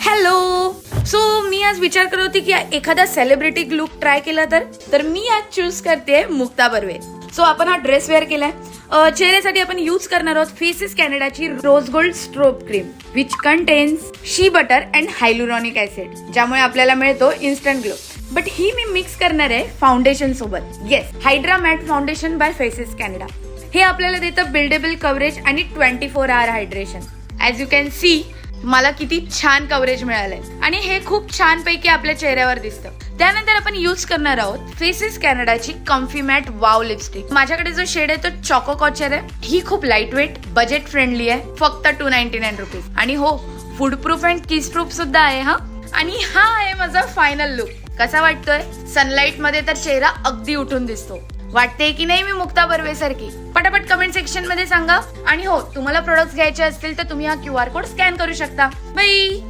Hello so मी आज विचार करत होती की एखादा सेलिब्रिटी लुक ट्राय केला तर? तर मी आज चूज करते मुक्ता बर्वे. सो आपण हा ड्रेस वेअर केलाय. चेहऱ्यासाठी आपण यूज करणार आहोत Faces कॅनडाची rose gold strobe cream which contains shea butter and hyaluronic acid ज्यामुळे आपल्याला मिळतो इन्स्टंट ग्लो बट ही मी मिक्स करणार आहे फाउंडेशन सोबत. Yes hydra matte foundation by Faces Canada हे आपल्याला देतं बिल्डेबल कव्हरेज आणि twenty four hour hydration as you can see मला किती छान कव्हरेज मिळालंय. आणि हे खूप छान पैकी आपल्या चेहऱ्यावर दिसतं. त्यानंतर आपण यूज करणार आहोत फेसेस कॅनडाची कम्फी मॅट वाव लिपस्टिक माझ्याकडे जो शेड आहे तो चॉको कॉचर आहे. ही खूप लाइट वेट बजेट फ्रेंडली आहे. फक्त टू नाईन्टी नाईन रुपीज आणि हो food proof and kiss proof सुद्धा आहे हा. आणि हा आहे माझा फायनल लुक कसा वाटतोय? सनलाईटमध्ये तर चेहरा अगदी उठून दिसतो. वाटते की नाही मी मुक्ता बर्वे सारखी? पटापट कमेंट सेक्शनमध्ये सांगा. आणि हो तुम्हाला प्रोडक्ट्स घ्यायचे असतील तर तुम्ही हा क्यू आर कोड स्कॅन करू शकता. बाई